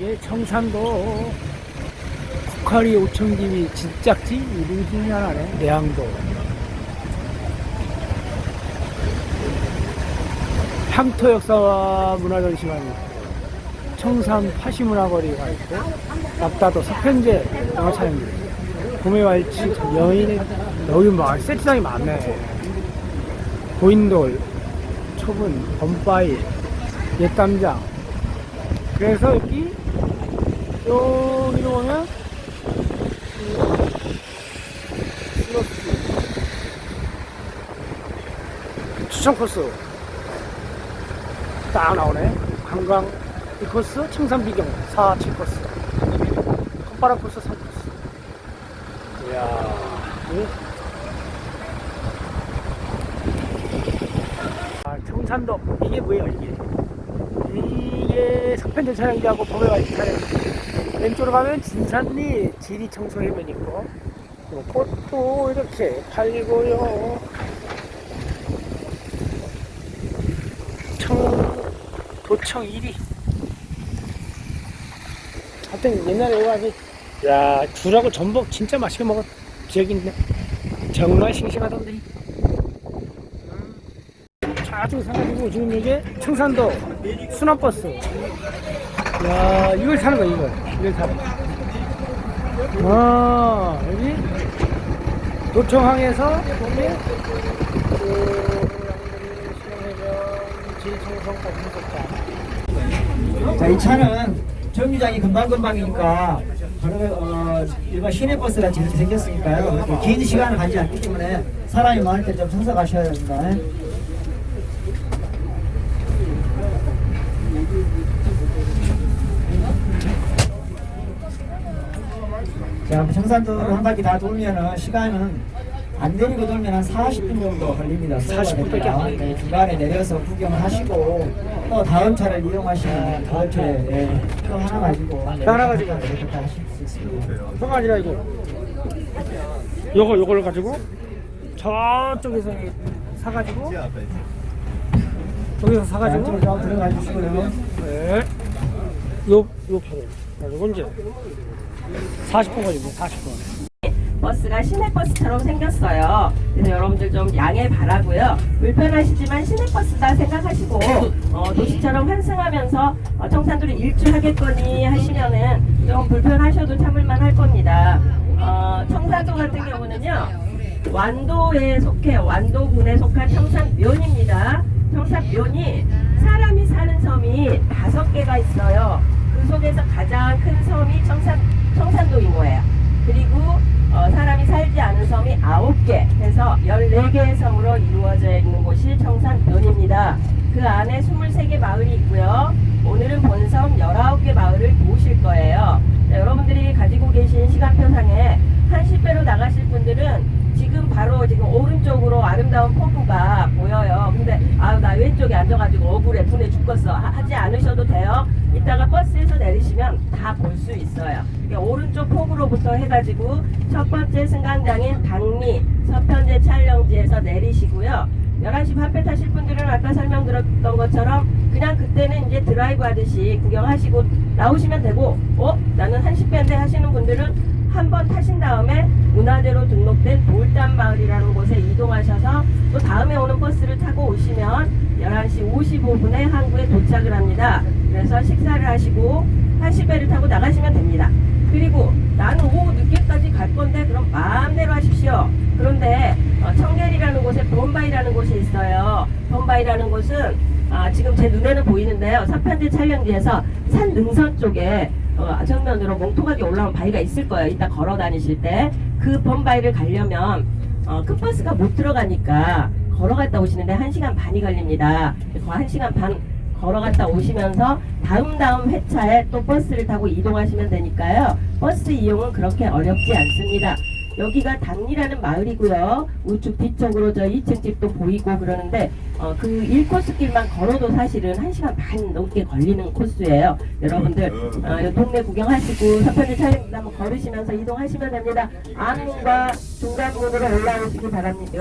이게 청산도 국화리 오천김이 진짝지 이름 중에 하나네. 내양도. 향토 역사와 문화전시관이 청산 파시문화거리가 있고 납다도 서편제 영화 촬영지 봄의 왈치 여인의 여기 뭐 세트장이 많네. 고인돌 초분 범바이 옛담장 그래서 여기 여기로 보면 추천 코스. 딱 나오네. 관광 이 코스 청산 비경 4, 7 코스. 컵바람 코스 3 코스. 이야. 이 아, 청산도 이게 뭐예요 이게 이게 석편제 촬영지하고 범해가 촬영 왼쪽으로 가면 진산리 지리 청소해변 있고 요 꽃도 이렇게 팔리고요. 청 도청 1위. 하여튼 옛날에 아주 야 굴하고 전복 진짜 맛있게 먹었 기억이 있네. 정말 싱싱하던데 좌측 사가지고 지금 이게 청산도 순환버스 야 이걸 타는 거야 이걸 이걸 타는 아 여기 도청항에서 지리청소까지 자, 이 차는 정류장이 금방금방이니까 바로 어, 일반 시내버스가 지금 생겼으니까요. 이렇게 긴 시간을 가지 않기 때문에 사람이 많을 때좀 가셔야 됩니다. 자, 청산도로 한 바퀴 다 돌면은 시간은 안 내리고 돌면 한 40분 정도 걸립니다. 40분 밖에 안 걸리네. 네, 중간에 내려서 구경을 하시고 또 다음 차를 이용하시면 다음 차에 예, 표 하나 가지고 하나 가지고. 이렇게 다 하실 수 있습니다. 그거 아니라 이거 요거 요걸 가지고 저쪽에서 사가지고 여기서 자, 사가지고 안쪽으로 좀 들어가 주시고요. 네. 요, 요 편을 가지고 이제 40분 걸립니다 40분 버스가 시내버스처럼 생겼어요. 그래서 여러분들 좀 양해 바라고요. 불편하시지만 시내버스다 생각하시고 어, 도시처럼 환승하면서 어, 청산도를 일주하겠거니 하시면은 좀 불편하셔도 참을만 할 겁니다. 어, 청산도 같은 경우는요. 완도에 속해 완도군에 속한 청산면입니다. 청산면이 사람이 사는 섬이 다섯 개가 있어요. 그 속에서 가장 큰 섬이 청산 청산도인 거예요. 그리고 어, 사람이 살지 않은 섬이 아홉 개 해서 14개의 섬으로 이루어져 있는 곳이 청산면입니다. 그 안에 23개 마을이 있고요. 오늘은 본섬 19개 마을을 도우실 거예요. 네, 여러분들이 가지고 계신 시간표상에 한 10배로 나가실 분들은 지금 바로 지금 오른쪽으로 아름다운 포구가 보여요. 근데 아 나 왼쪽에 앉아가지고 억울해 분해 죽겠어 하- 하지 않으셔도 돼요. 이따가 버스에서 내리시면 다 볼 수 있어요. 이게 오른쪽 포구로부터 해가지고 첫 번째 승강장인 당리 서편제 촬영지에서 내리시고요. 11시 반배 타실 분들은 아까 설명드렸던 것처럼 그냥 그때는 이제 드라이브 하듯이 구경하시고 나오시면 되고 어? 나는 한 10배인데 하시는 분들은 한 번 타신 다음에 문화재로 등록된 돌담 마을이라는 곳에 이동하셔서 또 다음에 오는 버스를 타고 오시면 11시 55분에 항구에 도착을 합니다. 그래서 식사를 하시고 80배를 타고 나가시면 됩니다. 그리고 나는 오후 늦게까지 갈 건데 그럼 마음대로 하십시오. 그런데 어, 청계리라는 곳에 범바이라는 곳이 있어요. 범바이라는 곳은 아, 지금 제 눈에는 보이는데요. 서편제 촬영지에서 산 능선 쪽에 어, 정면으로 몽토각이 올라온 바위가 있을 거예요. 이따 걸어 다니실 때 그 범바위를 가려면 어, 큰 버스가 못 들어가니까 걸어갔다 오시는데 1시간 반이 걸립니다. 그 1시간 반 걸어갔다 오시면서 다음 다음 회차에 또 버스를 타고 이동하시면 되니까요. 버스 이용은 그렇게 어렵지 않습니다. 여기가 당리라는 마을이고요. 우측 뒤쪽으로 저 2층 집도 보이고 그러는데 어, 그 1코스 길만 걸어도 사실은 1시간 반 넘게 걸리는 코스예요. 여러분들 어, 이 동네 구경하시고 서편을 촬영도 한번 걸으시면서 이동하시면 됩니다. 안문과 중간문으로 올라오시기 바랍니다.